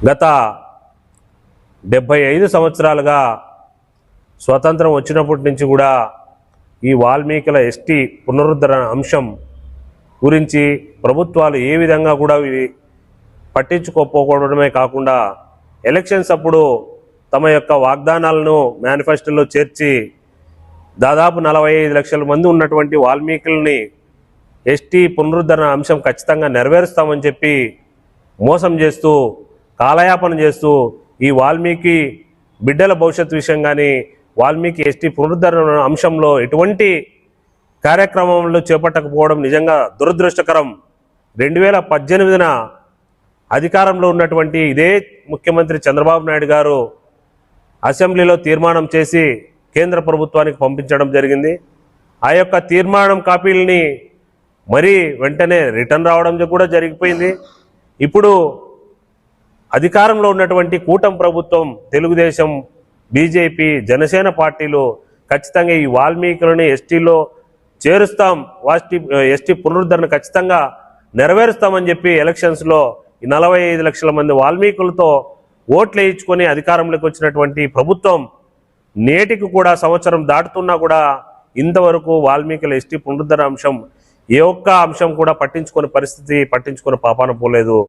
గత డెబ్భై ఐదు సంవత్సరాలుగా స్వతంత్రం వచ్చినప్పటి నుంచి కూడా ఈ వాల్మీకుల ఎస్టీ పునరుద్ధరణ అంశం గురించి ప్రభుత్వాలు ఏ విధంగా కూడా ఇవి పట్టించుకోకపోవడమే కాకుండా ఎలక్షన్స్ అప్పుడు తమ యొక్క వాగ్దానాలను మేనిఫెస్టోలో చేర్చి దాదాపు నలభై ఐదు లక్షల మంది ఉన్నటువంటి వాల్మీకుల్ని ఎస్టీ పునరుద్ధరణ అంశం ఖచ్చితంగా నెరవేరుస్తామని చెప్పి మోసం చేస్తూ కాలయాపన చేస్తూ ఈ వాల్మీకి బిడ్డల భవిష్యత్తు విషయం కానీ వాల్మీకి ఎస్టీ పునరుద్ధరణ అంశంలో ఎటువంటి కార్యక్రమంలో చేపట్టకపోవడం నిజంగా దురదృష్టకరం. రెండు వేల పద్దెనిమిదిన అధికారంలో ఉన్నటువంటి ఇదే ముఖ్యమంత్రి చంద్రబాబు నాయుడు గారు అసెంబ్లీలో తీర్మానం చేసి కేంద్ర ప్రభుత్వానికి పంపించడం జరిగింది. ఆ యొక్క తీర్మానం కాపీలని మరీ వెంటనే రిటర్న్ రావడం కూడా జరిగిపోయింది. ఇప్పుడు అధికారంలో ఉన్నటువంటి కూటమి ప్రభుత్వం తెలుగుదేశం బీజేపీ జనసేన పార్టీలు ఖచ్చితంగా ఈ వాల్మీకులని ఎస్టీలో చేరుస్తాం వాస్టి ఎస్టీ పునరుద్ధరణ ఖచ్చితంగా నెరవేరుస్తామని చెప్పి ఎలక్షన్స్లో నలభై ఐదు లక్షల మంది వాల్మీకులతో ఓట్లు వేయించుకొని అధికారంలోకి వచ్చినటువంటి ప్రభుత్వం నేటికి కూడా సంవత్సరం దాటుతున్నా కూడా ఇంతవరకు వాల్మీకుల ఎస్టీ పునరుద్ధరణ అంశం ఏ ఒక్క అంశం కూడా పట్టించుకునే పరిస్థితి పట్టించుకునే పాపాన పోలేదు.